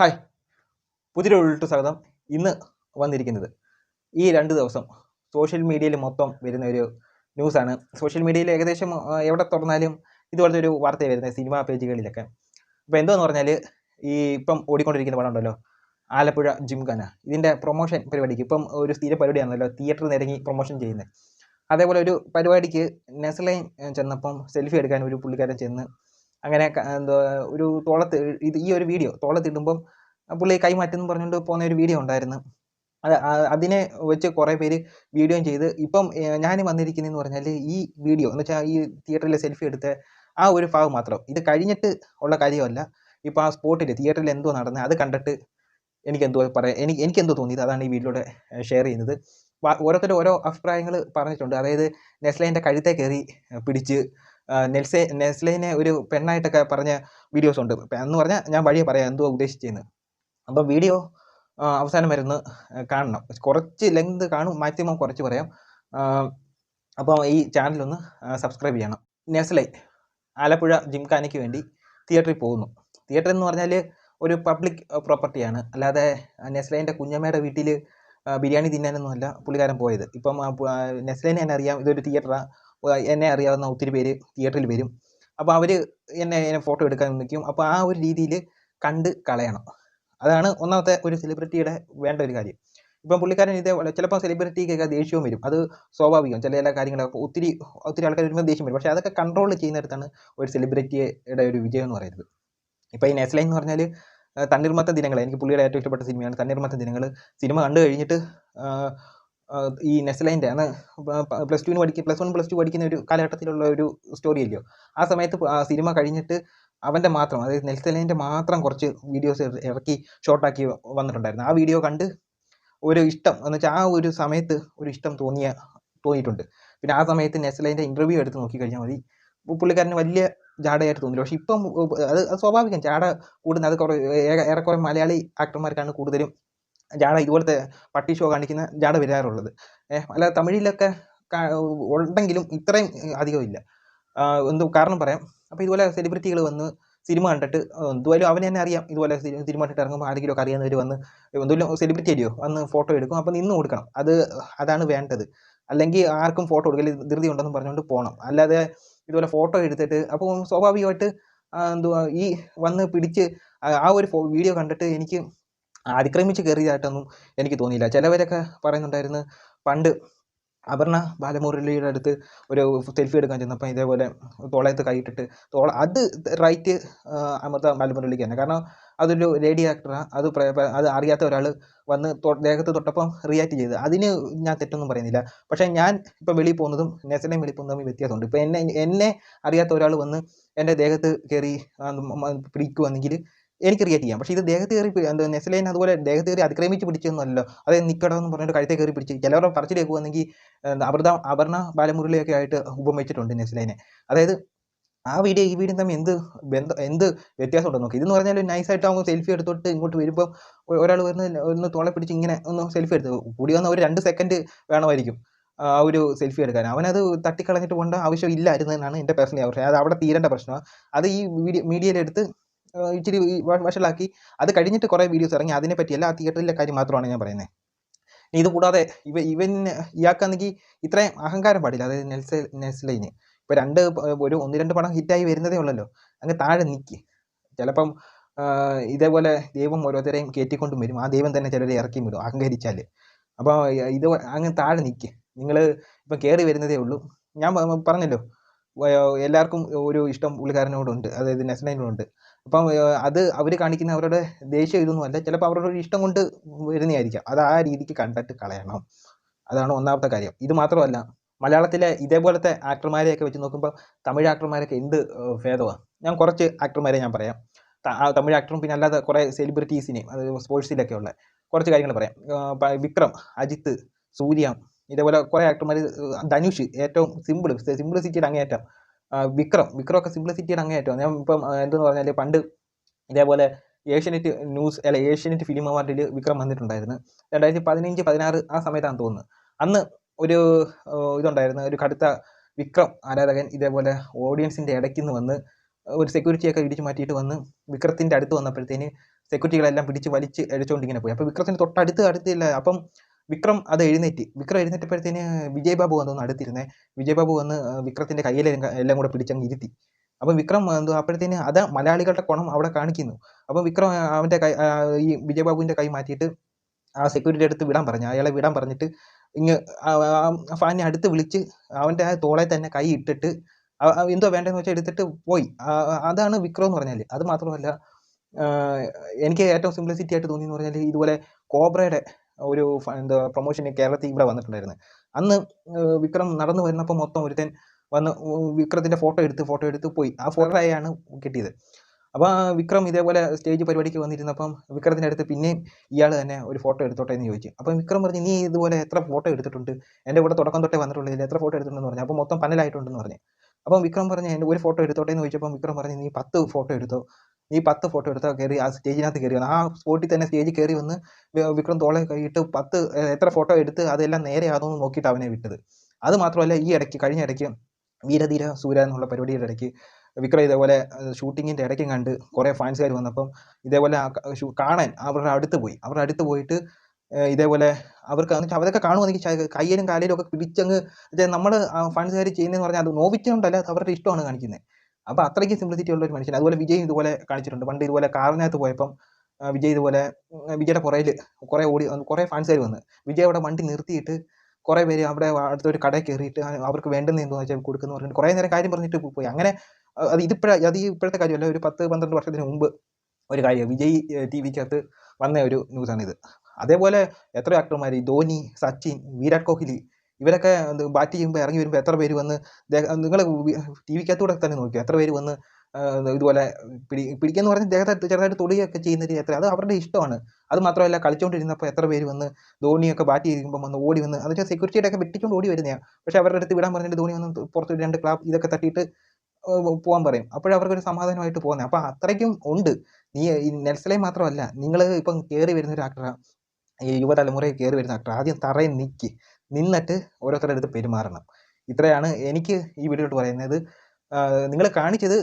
Hi. പുതിയൊരു ഉൾട്ട് സ്വാഗതം. ഇന്ന് വന്നിരിക്കുന്നത് ഈ രണ്ട് ദിവസം സോഷ്യൽ മീഡിയയിൽ മൊത്തം വരുന്ന ഒരു ന്യൂസാണ് സോഷ്യൽ മീഡിയയിൽ ഏകദേശം എവിടെ തുറന്നാലും ഇതുപോലത്തെ ഒരു വാർത്ത വരുന്നത് സിനിമാ പേജുകളിലൊക്കെ. അപ്പോൾ എന്തോന്ന് പറഞ്ഞാൽ ഈ ഇപ്പം ഓടിക്കൊണ്ടിരിക്കുന്ന പടം ഉണ്ടല്ലോ ആലപ്പുഴ ജിംഖാന. ഇതിന്റെ പ്രൊമോഷൻ പരിപാടിക്ക് ഇപ്പം ഒരു സ്ഥിര പരിപാടിയാണല്ലോ തിയേറ്ററിൽ നിരങ്ങി പ്രൊമോഷൻ ചെയ്യുന്നത്. അതേപോലെ ഒരു പരിപാടിക്ക് നെസ്ലൈൻ ചെന്നപ്പം സെൽഫി എടുക്കാൻ ഒരു പുള്ളിക്കാരൻ ചെന്ന് അങ്ങനെ എന്തോ ഒരു തോളത്ത് ഇത് ഈ ഒരു വീഡിയോ തോളത്തിടുമ്പം പുള്ളി കൈമാറ്റെന്ന് പറഞ്ഞുകൊണ്ട് പോകുന്ന ഒരു വീഡിയോ ഉണ്ടായിരുന്നു. അത് അതിനെ വെച്ച് കുറേ പേര് വീഡിയോയും ചെയ്ത് ഇപ്പം ഞാൻ വന്നിരിക്കുന്നതെന്ന് പറഞ്ഞാൽ ഈ വീഡിയോ എന്ന് വെച്ചാൽ ഈ തിയേറ്ററിൽ സെൽഫി എടുത്ത ആ ഒരു ഭാഗം മാത്രം. ഇത് കഴിഞ്ഞിട്ട് ഉള്ള കാര്യമല്ല. ഇപ്പോൾ ആ സ്പോട്ടിൽ തിയേറ്ററിൽ എന്തോ നടന്നത് അത് കണ്ടിട്ട് എനിക്ക് എന്തോ പറയാം എനിക്ക് എനിക്ക് എന്തോ തോന്നിയത് അതാണ് ഈ വീഡിയോയുടെ ഷെയർ ചെയ്യുന്നത്. ഓരോരുത്തരും ഓരോ അഭിപ്രായങ്ങൾ പറഞ്ഞിട്ടുണ്ട്. അതായത് നെസ്ലൈന്റെ കഴുത്തെ കയറി പിടിച്ച് നെൽസെ നെസ്ലൈനെ ഒരു പെണ്ണായിട്ടൊക്കെ പറഞ്ഞ വീഡിയോസ് ഉണ്ട് എന്ന് പറഞ്ഞാൽ ഞാൻ വഴിയെ പറയാം എന്തോ ഉദ്ദേശിച്ചതെന്ന് അപ്പോൾ വീഡിയോ അവസാനം വരുന്ന കാണണം. കുറച്ച് ലെങ്ത് കാണും മാക്സിമം കുറച്ച് പറയാം. അപ്പോൾ ഈ ചാനലൊന്ന് സബ്സ്ക്രൈബ് ചെയ്യണം. നെസ്ലൈ ആലപ്പുഴ ജിംഖാനയ്ക്ക് വേണ്ടി തിയേറ്ററിൽ പോകുന്നു. തിയേറ്റർ എന്ന് പറഞ്ഞാൽ ഒരു പബ്ലിക് പ്രോപ്പർട്ടിയാണ്. അല്ലാതെ നെസ്ലൈന്റെ കുഞ്ഞമ്മയുടെ വീട്ടിൽ ബിരിയാണി തിന്നാനൊന്നുമല്ല പുള്ളിക്കാരൻ പോയത്. ഇപ്പം നെസ്ലേനെ എന്നെ അറിയാം ഇതൊരു തിയേറ്ററാണ് എന്നെ അറിയാവുന്ന ഒത്തിരി പേര് തിയേറ്ററിൽ വരും. അപ്പോൾ അവർ എന്നെ എന്നെ ഫോട്ടോ എടുക്കാൻ നിൽക്കും. അപ്പോൾ ആ ഒരു രീതിയിൽ കണ്ട് കളയണം. അതാണ് ഒന്നാമത്തെ ഒരു സെലിബ്രിറ്റിയുടെ വേണ്ട ഒരു കാര്യം. ഇപ്പം പുള്ളിക്കാരൻ ഇതേപോലെ ചിലപ്പോൾ സെലിബ്രിറ്റിക്കൊക്കെ ദേഷ്യവും വരും. അത് സ്വാഭാവികം. ചില എല്ലാ കാര്യങ്ങളൊക്കെ ഒത്തിരി ഒത്തിരി ആൾക്കാർ വരുമ്പോൾ ദേഷ്യം വരും. പക്ഷേ അതൊക്കെ കൺട്രോൾ ചെയ്യുന്നിടത്താണ് ഒരു സെലിബ്രിറ്റിയുടെ ഒരു വിജയം എന്ന് പറയുന്നത്. ഇപ്പോൾ ഈ നെസ്ലൈൻ എന്ന് പറഞ്ഞാൽ തണ്ണീർമത്ത ദിനങ്ങൾ എനിക്ക് പുള്ളിയുടെ ഏറ്റവും ഇഷ്ടപ്പെട്ട സിനിമയാണ് തണ്ണീർമത്ത ദിനങ്ങൾ സിനിമ കണ്ടു കഴിഞ്ഞിട്ട് ഈ നെസ്ലൈന്റെ അന്ന് പ്ലസ് ടുവിന് പഠിക്കുക പ്ലസ് വൺ പ്ലസ് ടു പഠിക്കുന്ന ഒരു കാലഘട്ടത്തിലുള്ള ഒരു സ്റ്റോറി അല്ലയോ ആ സമയത്ത് സിനിമ കഴിഞ്ഞിട്ട് അവന്റെ മാത്രം അതായത് നെൽസലൈന്റെ മാത്രം കുറച്ച് വീഡിയോസ് ഇറക്കി ഷോർട്ടാക്കി വന്നിട്ടുണ്ടായിരുന്നു. ആ വീഡിയോ കണ്ട് ഒരു ഇഷ്ടം എന്ന് വെച്ചാൽ ആ ഒരു സമയത്ത് ഒരു ഇഷ്ടം തോന്നിയ തോന്നിയിട്ടുണ്ട്. പിന്നെ ആ സമയത്ത് നെസ്ലൈന്റെ ഇന്റർവ്യൂ എടുത്ത് നോക്കിക്കഴിഞ്ഞാൽ മതി. പുള്ളിക്കാരന് വലിയ ജാടയായിട്ട് തോന്നില്ല. പക്ഷെ ഇപ്പം അത് സ്വാഭാവികം ജാട കൂടുന്നത് അത് കുറേ ഏറെ- ഏറെക്കുറെ മലയാളി ആക്ടർമാർക്കാണ് കൂടുതലും ജാട ഇതുപോലത്തെ പട്ടി ഷോ കാണിക്കുന്ന ജാട വരാറുള്ളത്. അല്ല തമിഴിലൊക്കെ ഉണ്ടെങ്കിലും ഇത്രയും അധികമില്ല. എന്തോ കാരണം പറയാം. അപ്പോൾ ഇതുപോലെ സെലിബ്രിറ്റികൾ വന്ന് സിനിമ കണ്ടിട്ട് എന്തുവായാലും അവനെ തന്നെ അറിയാം. ഇതുപോലെ സിനിമ കണ്ടിട്ട് ഇറങ്ങുമ്പോൾ ആരെങ്കിലും ഒക്കെ അറിയാവുന്നവർ വന്ന് എന്തെങ്കിലും സെലിബ്രിറ്റി അല്ലയോ വന്ന് ഫോട്ടോ എടുക്കും. അപ്പോൾ നിന്ന് കൊടുക്കണം. അത് അതാണ് വേണ്ടത്. അല്ലെങ്കിൽ ആർക്കും ഫോട്ടോ കൊടുക്കൽ ധൃതി ഉണ്ടെന്ന് പറഞ്ഞുകൊണ്ട് പോകണം അല്ലാതെ ഇതുപോലെ ഫോട്ടോ എടുത്തിട്ട് അപ്പോൾ സ്വാഭാവികമായിട്ട് എന്തുവാ ഈ വന്ന് പിടിച്ച് ആ ഒരു വീഡിയോ കണ്ടിട്ട് എനിക്ക് അതിക്രമിച്ച് കയറിയതായിട്ടൊന്നും എനിക്ക് തോന്നിയില്ല. ചിലവരൊക്കെ പറയുന്നുണ്ടായിരുന്നു പണ്ട് അപർണ ബാലമുരളിയുടെ അടുത്ത് ഒരു സെൽഫി എടുക്കാൻ ചെന്നപ്പോൾ ഇതേപോലെ തോളയത്ത് കൈയിട്ടിട്ട് തോള അത് റൈറ്റ് അമൃത ബാലമുരളിക്ക് തന്നെ. കാരണം അതൊരു ലേഡി ആക്ടറാണ് അത് അത് അറിയാത്ത ഒരാൾ വന്ന് ദേഹത്ത് തൊട്ടപ്പം റിയാക്ട് ചെയ്ത്. അതിന് ഞാൻ തെറ്റൊന്നും പറയുന്നില്ല. പക്ഷേ ഞാൻ ഇപ്പോൾ വെളിയിൽ പോകുന്നതും നെസനെ വെളിയിൽ പോകുന്നതും വ്യത്യാസമുണ്ട്. ഇപ്പോൾ എന്നെ എന്നെ അറിയാത്ത ഒരാൾ വന്ന് എന്റെ ദേഹത്ത് കയറി പിടിക്കുവാണെങ്കിൽ എനിക്ക് ക്രിയേറ്റ് ചെയ്യാം. പക്ഷേ ഇത് ദേഹത്ത് കയറി എന്താ നെസ്ലൈൻ അതുപോലെ ദേഹത്ത് കയറി അതിക്രമിച്ച് പിടിച്ചൊന്നുമല്ലോ അതായത് നിൽക്കണമെന്ന് പറഞ്ഞിട്ട് കഴുത്തെ കയറി പിടിച്ച് ചിലവരുടെ പറച്ചിലേക്ക് കേൾക്കുവാണെങ്കിൽ അവർദ അവർണ ബാലമുരളിയൊക്കെ ആയിട്ട് ഉപമിച്ചിട്ടുണ്ട് നെസ്ലൈനെ. അതായത് ആ വീഡിയോ ഈ വീഡിയോ തമ്മിൽ എന്ത് ബന്ധം എന്ത് വ്യത്യാസം നോക്കി. ഇതെന്ന് പറഞ്ഞാൽ നൈസായിട്ട് അവൻ സെൽഫി എടുത്തോട്ട് ഇങ്ങോട്ട് വരുമ്പോൾ ഒരാൾ വരുന്ന ഒന്ന് തോളെ പിടിച്ച് ഇങ്ങനെ ഒന്ന് സെൽഫി എടുത്ത്. കൂടി വന്ന ഒരു രണ്ട് സെക്കൻഡ് വേണമായിരിക്കും ആ ഒരു സെൽഫി എടുക്കാൻ. അവനത് തട്ടിക്കളഞ്ഞിട്ട് പോകേണ്ട ആവശ്യം ഇല്ലായിരുന്നു എന്നാണ് എന്റെ അഭിപ്രായം. അത് അവിടെ തീരേണ്ട പ്രശ്നമാണ് അത് ഈ വീഡിയോ മീഡിയയിലെടുത്ത് ഇച്ചിരി വഷളാക്കി. അത് കഴിഞ്ഞിട്ട് കുറേ വീഡിയോസ് ഇറങ്ങി. അതിനെ പറ്റിയല്ല ആ തിയേറ്ററിലെ കാര്യം മാത്രമാണ് ഞാൻ പറയുന്നത് ഇത് കൂടാതെ ഇവ ഇവൻ ഇയാൾക്കാണെങ്കിൽ ഇത്രയും അഹങ്കാരം പാടില്ല. അതായത് നെൽസ നെസ്ലൈന് ഇപ്പോൾ രണ്ട് ഒരു ഒന്ന് രണ്ട് പടം ഹിറ്റായി വരുന്നതേ ഉള്ളല്ലോ. അങ്ങ് താഴെ നിൽക്കി ചിലപ്പം ഇതേപോലെ ദൈവം ഓരോരുത്തരെയും കയറ്റിക്കൊണ്ടും വരും. ആ ദൈവം തന്നെ ചിലരെ ഇറക്കി വിടും അഹങ്കരിച്ചാൽ അപ്പോൾ ഇത് അങ്ങ് താഴെ നിൽക്കി നിങ്ങൾ ഇപ്പം കയറി വരുന്നതേ ഉള്ളൂ. ഞാൻ പറഞ്ഞല്ലോ. എല്ലാവർക്കും ഒരു ഇഷ്ടം പുള്ളിക്കാരനോടുണ്ട്. അതായത് നെസ്ലൈനോടുണ്ട് അപ്പം അത് അവർ കാണിക്കുന്ന അവരുടെ ദേഷ്യം ഇതൊന്നും അല്ല ചിലപ്പോൾ അവരുടെ ഒരു ഇഷ്ടം കൊണ്ട് വരുന്നതായിരിക്കാം. അത് ആ രീതിക്ക് കണ്ടിട്ട് കളയണം. അതാണ് ഒന്നാമത്തെ കാര്യം. ഇത് മാത്രമല്ല മലയാളത്തിലെ ഇതേപോലത്തെ ആക്ടർമാരെയൊക്കെ വെച്ച് നോക്കുമ്പോൾ തമിഴ് ആക്ടർമാരൊക്കെ എന്ത് ഭേദമാണ് ഞാൻ കുറച്ച് ആക്ടർമാരെ ഞാൻ പറയാം. തമിഴ് ആക്ടറും പിന്നെ അല്ലാതെ കുറേ സെലിബ്രിറ്റീസിനെയും അത് സ്പോർട്സിലൊക്കെ ഉള്ള കുറച്ച് കാര്യങ്ങൾ പറയാം. വിക്രം അജിത്ത് സൂര്യ ഇതേപോലെ കുറേ ആക്ടർമാർ ധനുഷ് ഏറ്റവും സിമ്പിൾ സിമ്പിളിസിറ്റിയുടെ അങ്ങേയറ്റം. വിക്രം വിക്രമൊക്കെ സിമ്പിളിസിറ്റിയുടെ അങ്ങേയറ്റം. ഞാൻ ഇപ്പം എന്തെന്ന് പറഞ്ഞാൽ പണ്ട് ഇതേപോലെ ഏഷ്യനെറ്റ് ന്യൂസ് അല്ല ഏഷ്യനെറ്റ് ഫിലിം അവാർഡിൽ വിക്രം വന്നിട്ടുണ്ടായിരുന്നു. രണ്ടായിരത്തി പതിനഞ്ച് പതിനാറ് ആ സമയത്താണ് തോന്നുന്നത് അന്ന് ഒരു ഇതുണ്ടായിരുന്നു. ഒരു കടുത്ത വിക്രം ആരാധകൻ ഇതേപോലെ ഓഡിയൻസിന്റെ ഇടയ്ക്ക് നിന്ന് വന്ന് ഒരു സെക്യൂരിറ്റിയൊക്കെ ഇടിച്ചു മാറ്റിയിട്ട് വന്ന് വിക്രത്തിന്റെ അടുത്ത് വന്നപ്പോഴത്തേന് സെക്യൂരിറ്റികളെല്ലാം പിടിച്ച് വലിച്ച് അടിച്ചുകൊണ്ട് ഇങ്ങനെ പോയി. അപ്പോൾ വിക്രത്തിന് തൊട്ടടുത്ത് അടുത്തില്ല അപ്പം വിക്രം അത് എഴുന്നേറ്റ്. വിക്രം എഴുന്നേറ്റപ്പോഴത്തേന് വിജയബാബു വന്നു അടുത്തിരുന്നേ. വിജയബാബു വന്ന് വിക്രത്തിന്റെ കയ്യിൽ എല്ലാം കൂടെ പിടിച്ചങ്ങ് ഇരുത്തി. അപ്പം വിക്രം എന്തോ അപ്പോഴത്തേന് അത് മലയാളികളുടെ കുണം അവിടെ കാണിക്കുന്നു. അപ്പം വിക്രം അവന്റെ കൈ ഈ വിജയബാബുവിന്റെ കൈ മാറ്റിയിട്ട് ആ സെക്യൂരിറ്റി അടുത്ത് വിടാൻ പറഞ്ഞു. അയാളെ വിടാൻ പറഞ്ഞിട്ട് ഇങ്ങ് ഫാനെ അടുത്ത് വിളിച്ച് അവന്റെ ആ തോളെ തന്നെ കൈ ഇട്ടിട്ട് എന്തോ വേണ്ടെന്ന് വെച്ചാൽ എടുത്തിട്ട് പോയി. അതാണ് വിക്രം എന്ന് പറഞ്ഞാൽ അത് മാത്രമല്ല എനിക്ക് ഏറ്റവും സിംപ്ലിസിറ്റി ആയിട്ട് തോന്നിയെന്ന് പറഞ്ഞാൽ ഇതുപോലെ കോബ്രയുടെ ഒരു എന്താ പ്രൊമോഷന് കേരളത്തിൽ ഇവിടെ വന്നിട്ടുണ്ടായിരുന്നു. അന്ന് വിക്രം നടന്നു വരുന്നപ്പോൾ മൊത്തം ഒരുത്തൻ വന്ന് വിക്രത്തിന്റെ ഫോട്ടോ എടുത്ത് ഫോട്ടോ എടുത്ത് പോയി. ആ ഫോട്ടോയാണ് കിട്ടിയത്. അപ്പോൾ വിക്രം ഇതേപോലെ സ്റ്റേജ് പരിപാടിക്ക് വന്നിരുന്നപ്പം വിക്രത്തിന്റെ അടുത്ത് പിന്നെയും ഇയാൾ തന്നെ ഒരു ഫോട്ടോ എടുത്തോട്ടെ എന്ന് ചോദിച്ചു. അപ്പം വിക്രം പറഞ്ഞു നീ ഇതുപോലെ എത്ര ഫോട്ടോ എടുത്തിട്ടുണ്ട്? എന്റെ കൂടെ തുടക്കം തൊട്ടേ വന്നിട്ടുള്ളതിൽ എത്ര ഫോട്ടോ എടുത്തിട്ടുണ്ടെന്ന് പറഞ്ഞു. അപ്പോൾ മൊത്തം പനലായിട്ടുണ്ടെന്ന് പറഞ്ഞു. അപ്പം വിക്രം പറഞ്ഞു എന്റെ ഒരു ഫോട്ടോ എടുത്തോട്ടെ? എന്ന് ചോദിച്ചപ്പോൾ വിക്രം പറഞ്ഞു നീ പത്ത് ഫോട്ടോ എടുത്തോ. നീ പത്ത് ഫോട്ടോ എടുത്തോ കയറി ആ സ്റ്റേജിനകത്ത് കയറി വന്നു. ആ സ്പോട്ടിൽ തന്നെ സ്റ്റേജിൽ കയറി വന്ന് വിക്രം തോളെ കൈയിട്ട് പത്ത് എത്ര ഫോട്ടോ എടുത്ത് അതെല്ലാം നേരെ ആണെന്ന് നോക്കിയിട്ട് അവനെ വിട്ടത്. അത് മാത്രമല്ല ഈ ഇടയ്ക്ക് കഴിഞ്ഞ ഇടയ്ക്ക് വീരധീര സൂര എന്നുള്ള പരിപാടിയുടെ ഇടയ്ക്ക് വിക്രം ഇതേപോലെ ഷൂട്ടിങ്ങിന്റെ ഇടയ്ക്കും കണ്ട് കുറേ ഫാൻസുകാർ വന്നപ്പം ഇതേപോലെ കാണാൻ അവരുടെ അടുത്ത് പോയി. അവരുടെ അടുത്ത് പോയിട്ട് ഇതേപോലെ അവർക്ക് എന്ന് അവരൊക്കെ കാണുവാണെങ്കിൽ കയ്യിലും കാലിലും ഒക്കെ പിടിച്ചങ്ങ് നമ്മൾ ഫാൻസുകാർ ചെയ്യുന്നതെന്ന് പറഞ്ഞാൽ അത് നോവിച്ചുകൊണ്ടല്ല അവരുടെ ഇഷ്ടമാണ് കാണിക്കുന്നത് അപ്പോൾ അത്രയ്ക്ക് സിംപ്ലിസിറ്റി ഉള്ള ഒരു മനുഷ്യൻ. അതുപോലെ വിജയ് ഇതുപോലെ കാണിച്ചിട്ടുണ്ട്. പണ്ട് ഇതുപോലെ കാറിനകത്ത് പോയപ്പം വിജയ് ഇതുപോലെ വിജയുടെ പുറയിൽ കുറേ ഓടി കുറേ ഫാൻസുകാർ വന്ന്. വിജയ് അവിടെ വണ്ടി നിർത്തിയിട്ട് കുറേ പേര് അവിടെ അടുത്തൊരു കടയിൽ കയറിയിട്ട് അവർക്ക് വേണ്ടുന്ന എന്തോ വെച്ചാൽ കൊടുക്കുന്നു പറഞ്ഞിട്ട് കുറേ നേരം കാര്യം പറഞ്ഞിട്ട് പോയി. അങ്ങനെ അത് ഇതിപ്പോഴ അത് ഈ ഇപ്പോഴത്തെ കാര്യമല്ല. ഒരു പത്ത് പന്ത്രണ്ട് വർഷത്തിന് മുമ്പ് ഒരു കാര്യം വിജയ് ടി വിക്കകത്ത് വന്ന ഒരു ന്യൂസാണിത് അതേപോലെ എത്ര ആക്ടർമാർ ധോനി സച്ചിൻ വിരാട് കോഹ്ലി ഇവരൊക്കെ ബാറ്റ് ചെയ്യുമ്പോൾ ഇറങ്ങി വരുമ്പോൾ എത്ര പേര് വന്ന് നിങ്ങൾ ടി വിക്കകത്തൂടെ തന്നെ നോക്കിയോ എത്ര പേര് വന്ന് ഇതുപോലെ പിടി പിടിക്കാന്ന് പറഞ്ഞ് ദേഹത്തെ ചെറുതായിട്ട് തൊടുകയൊക്കെ ചെയ്യുന്ന രീതി എത്ര അത് അവരുടെ ഇഷ്ടമാണ്. അത് മാത്രമല്ല കളിച്ചുകൊണ്ടിരുന്നപ്പോൾ എത്ര പേര് വന്ന് ധോണിയൊക്കെ ബാറ്റ് ചെയ്യുമ്പോൾ വന്ന് ഓടി വന്ന് എന്ന് വെച്ചാൽ സെക്യൂരിറ്റിയുടെ ഒക്കെ വെട്ടിക്കൊണ്ട് ഓടി വരുന്നതാണ് പക്ഷെ അവരുടെ അടുത്ത് വിടാൻ പറഞ്ഞിട്ട് ധോണി വന്ന് പുറത്ത് രണ്ട് ക്ലാബ് ഇതൊക്കെ തട്ടിയിട്ട് പോകാൻ പറയും. അപ്പോഴേ അവർക്കൊരു സമാധാനമായിട്ട് പോകുന്നത് അപ്പോൾ അത്രയ്ക്കും ഉണ്ട്. നീ നെൽസലെ മാത്രമല്ല നിങ്ങൾ ഇപ്പം കയറി വരുന്ന ഒരു ആക്ടറാണ് ഈ യുവതലമുറയിൽ കയറി വരുന്ന ആക്ടർ ആദ്യം തറയിൽ നിൽക്കി നിന്നിട്ട് ഓരോരുത്തരുടെ അടുത്ത് പെരുമാറണം. ഇത്രയാണ് എനിക്ക് ഈ വീഡിയോട്ട് പറയുന്നത്. നിങ്ങൾ കാണിച്ചത്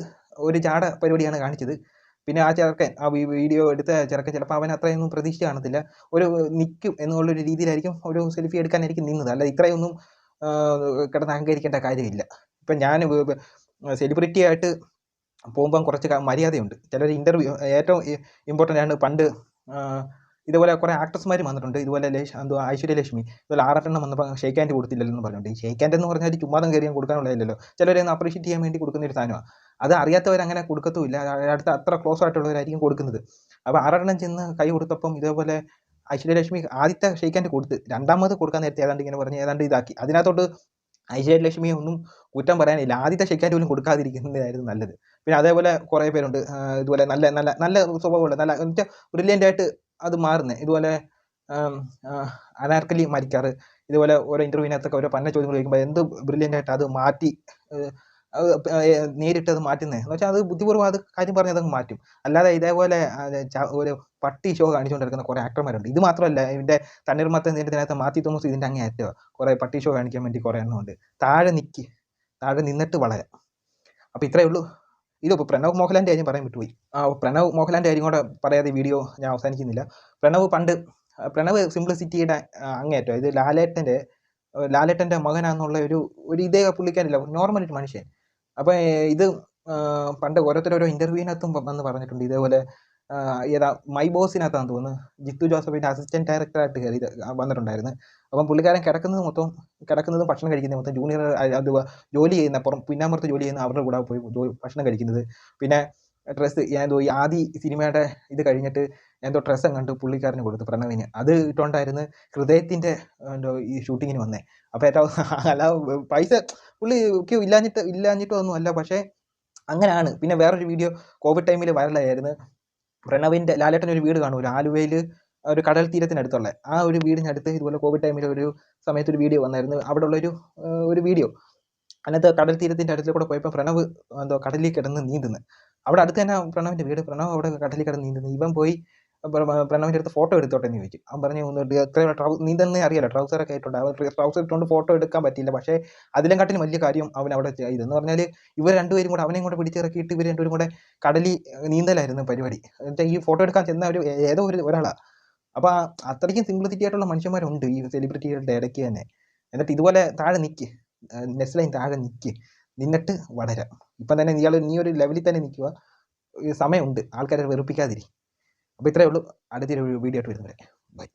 ഒരു ചാട പരിപാടിയാണ് കാണിച്ചത്. പിന്നെ ആ ചെറുക്കൻ ആ വീഡിയോ എടുത്ത ചെറുക്കൻ ചിലപ്പോൾ അവൻ അത്രയൊന്നും പ്രതീക്ഷ കാണത്തില്ല. ഒരു നിൽക്കും എന്നുള്ളൊരു രീതിയിലായിരിക്കും ഒരു സെൽഫി എടുക്കാനായിരിക്കും നിന്നത്. അല്ല ഇത്രയൊന്നും കിടന്ന് അഹങ്കരിക്കേണ്ട കാര്യമില്ല. ഇപ്പം ഞാൻ സെലിബ്രിറ്റി ആയിട്ട് പോകുമ്പം കുറച്ച് മര്യാദയുണ്ട്. ചിലർ ഇന്റർവ്യൂ ഏറ്റവും ഇമ്പോർട്ടന്റ് ആണ്. പണ്ട് ഇതുപോലെ കുറേ ആക്ട്രസ്മാർ വന്നിട്ടുണ്ട്. ഇതുപോലെ ലേശ് എന്തോ ഐശ്വര്യ ലക്ഷ്മി ഇതുപോലെ ആറെണ്ണം വന്നപ്പോൾ ഷേക്ക് ഹാൻഡ് കൊടുത്തില്ലല്ലോ പറഞ്ഞിട്ടുണ്ട്. ഈ ഷേക്ക് എന്ന് പറഞ്ഞാൽ ചുമ്മാതം കയറിയാൻ കൊടുക്കാനുള്ളതല്ലോ ചിലരെ ഒന്ന് അപ്രീഷിയേറ്റ് ചെയ്യാൻ വേണ്ടി കൊടുക്കുന്ന ഒരു സാധനമാണ് അത് അറിയാത്തവർ അങ്ങനെ കൊടുക്കത്തുമില്ല. അടുത്ത അത്ര ക്ലോസ് ആയിട്ടുള്ളവരായിരിക്കും കൊടുക്കുന്നത്. അപ്പോൾ ആറെണ്ണം ചെന്ന് കൈ കൊടുത്തപ്പം ഇതേപോലെ ഐശ്വര്യലക്ഷ്മി ആദ്യത്തെ ഷേക്ക് ഹാൻഡ് കൊടുത്ത് രണ്ടാമത് കൊടുക്കാൻ നേരത്തെ ഏതാണ്ട് ഇങ്ങനെ പറഞ്ഞ് ഏതാണ്ട് ഇതാക്കി. അതിനകത്തോട്ട് ഐശ്വര്യലക്ഷ്മിയെ ഒന്നും കുറ്റം പറയാനില്ല. ആദ്യത്തെ ഷേക്ക് ഹാൻഡ് പോലും കൊടുക്കാതിരിക്കുന്നതായിരുന്നു നല്ലത്. പിന്നെ അതേപോലെ കുറേ പേരുണ്ട്. ഇതുപോലെ നല്ല നല്ല നല്ല സ്വഭാവമുള്ള നല്ല എന്നുവെച്ചാൽ ബ്രില്യന്റ് ആയിട്ട് അത് മാറുന്നത് ഇതുപോലെ അനാർക്കലി മരിക്കാറ്. ഇതുപോലെ ഓരോ ഇന്റർവ്യൂവിനകത്തൊക്കെ ഓരോ പന്ന ചോദ്യങ്ങൾ ചോദിക്കുമ്പോൾ എന്ത് ബ്രില്യന്റ് ആയിട്ട് അത് മാറ്റി നേരിട്ട് അത് മാറ്റുന്നത് എന്ന് വെച്ചാൽ അത് ബുദ്ധിപൂർവം അത് കാര്യം പറഞ്ഞ് അതങ്ങ് മാറ്റും. അല്ലാതെ ഇതേപോലെ ഒരു പട്ടി ഷോ കാണിച്ചുകൊണ്ടിരിക്കുന്ന കുറേ ആക്ടർമാരുണ്ട് ഇത് മാത്രമല്ല ഇതിന്റെ തണ്ണീർമത്തം ഇതിനകത്ത് മാറ്റി തോമസ് ഇതിന്റെ അങ്ങേ അറ്റോ കുറേ പട്ടി ഷോ കാണിക്കാൻ വേണ്ടി കുറേ എണ്ണമുണ്ട്. താഴെ നിൽക്കി താഴെ നിന്നിട്ട് വളരാം. അപ്പോൾ ഇത്രയേ ഉള്ളൂ. ഇത് പ്രണവ് മോഹൻലാലിന്റെ കാര്യം പറയാൻ വിട്ടുപോയി. ആ പ്രണവ് മോഹൻലാലിന്റെ കാര്യം കൂടെ പറയാതെ വീഡിയോ ഞാൻ അവസാനിക്കുന്നില്ല. പ്രണവ് പണ്ട് പ്രണവ് സിംപ്ലിസിറ്റിയുടെ അങ്ങേറ്റം ഇത് ലാലേട്ടന്റെ ലാലേട്ടന്റെ മകനാന്നുള്ള ഒരു ഒരു ഇതേ പുള്ളിക്കാരില്ല നോർമൽ ഒരു മനുഷ്യൻ. അപ്പോൾ ഇത് പണ്ട് ഓരോരുത്തർ ഓരോ ഇന്റർവ്യൂവിനകത്തും വന്ന് പറഞ്ഞിട്ടുണ്ട്. ഇതേപോലെ ഏതാ മൈ ബോസിനകത്താന്ന് തോന്നുന്നു. ജിത്തു ജോസഫിന്റെ അസിസ്റ്റന്റ് ഡയറക്ടറായിട്ട് കയറി വന്നിട്ടുണ്ടായിരുന്നു. അപ്പം പുള്ളിക്കാരൻ കിടക്കുന്നത് മൊത്തം കിടക്കുന്നതും ഭക്ഷണം കഴിക്കുന്നത് മൊത്തം ജൂനിയർ അത് ജോലി ചെയ്യുന്ന പുറം പിന്നാമ്പുറത്ത് ജോലി ചെയ്യുന്ന അവരുടെ കൂടെ പോയി ഭക്ഷണം കഴിക്കുന്നത്. പിന്നെ ഡ്രസ്സ് ഞാൻ എന്തോ ഈ ആദി സിനിമയുടെ ഇത് കഴിഞ്ഞിട്ട് എന്തോ ഡ്രസ്സും കണ്ട് പുള്ളിക്കാരന് കൊടുത്തു പ്രണവിന്. അത് ഇട്ടുകൊണ്ടായിരുന്നു ഹൃദയത്തിന്റെ എന്തോ ഈ ഷൂട്ടിങ്ങിന് വന്നേ. അപ്പോൾ ഏറ്റവും അല്ല പൈസ പുള്ളിക്ക് ഇല്ലാഞ്ഞിട്ട് ഇല്ലാഞ്ഞിട്ടോ ഒന്നും അല്ല. പക്ഷേ അങ്ങനെയാണ്. പിന്നെ വേറൊരു വീഡിയോ കോവിഡ് ടൈമിൽ വൈറലായിരുന്നു പ്രണവിന്റെ ലാലേട്ടൻ ഒരു വീട് കാണും. ഒരു ആലുവയിൽ ഒരു കടൽ തീരത്തിനടുത്തുള്ള. ആ ഒരു വീടിനടുത്ത് ഇതുപോലെ കോവിഡ് ടൈമിൽ ഒരു സമയത്ത് ഒരു വീഡിയോ വന്നായിരുന്നു. അവിടെ ഉള്ളൊരു ഒരു വീഡിയോ അതിനകത്ത് കടൽ തീരത്തിന്റെ അടുത്തിൽ കൂടെ പോയപ്പോൾ പ്രണവ് എന്തോ കടലിൽ കിടന്ന് നീന്തുന്നു. അവിടെ അടുത്ത് തന്നെ പ്രണവിന്റെ വീട്. പ്രണവ് അവിടെ കടലിൽ കിടന്ന് നീന്തുന്നു. ഇവൻ പോയി പ്രണവിന്റെ അടുത്ത് ഫോട്ടോ എടുത്തോട്ടെ എന്ന് ചോദിക്കും അവൻ പറഞ്ഞു "ഒന്ന് എത്ര ട്രൗ നീ തന്നെ അറിയാലോ ട്രൗസറൊക്കെ ആയിട്ടുണ്ട്. അവൻ ട്രൗസർ ഇട്ടുകൊണ്ട് ഫോട്ടോ എടുക്കാൻ പറ്റിയില്ല. പക്ഷേ അതിലും കാട്ടിലും വലിയ കാര്യം അവൻ അവിടെ ചെയ്തെന്ന് പറഞ്ഞാൽ ഇവർ രണ്ടുപേരും കൂടെ അവനെയും കൂടെ പിടിച്ചിറക്കിയിട്ട് ഇവർ രണ്ടുപേരും കൂടെ കടലിൽ നീന്തലായിരുന്നു പരിപാടി. എന്നുവെച്ചാൽ ഈ ഫോട്ടോ എടുക്കാൻ ചെന്ന ഒരു ഏതോ ഒരു ഒരാളാണ് അപ്പോൾ അത്രയ്ക്കും സിംപ്ലിസിറ്റി ആയിട്ടുള്ള മനുഷ്യന്മാരുണ്ട് ഈ സെലിബ്രിറ്റികളുടെ ഇടയ്ക്ക് തന്നെ. എന്നിട്ട് ഇതുപോലെ താഴെ നിൽക്ക് നെസ്ലൈൻ താഴെ നിൽക്ക് നിന്നിട്ട് വളരാം. ഇപ്പം തന്നെ നീ നീ ഒരു ലെവലിൽ തന്നെ നിൽക്കുക. സമയമുണ്ട്. ആൾക്കാരെ വെറുപ്പിക്കാതിരി. അപ്പോൾ ഇത്രയേ ഉള്ളൂ. അടുത്തൊരു വീഡിയോ ആയിട്ട് വരുന്നത് ബൈ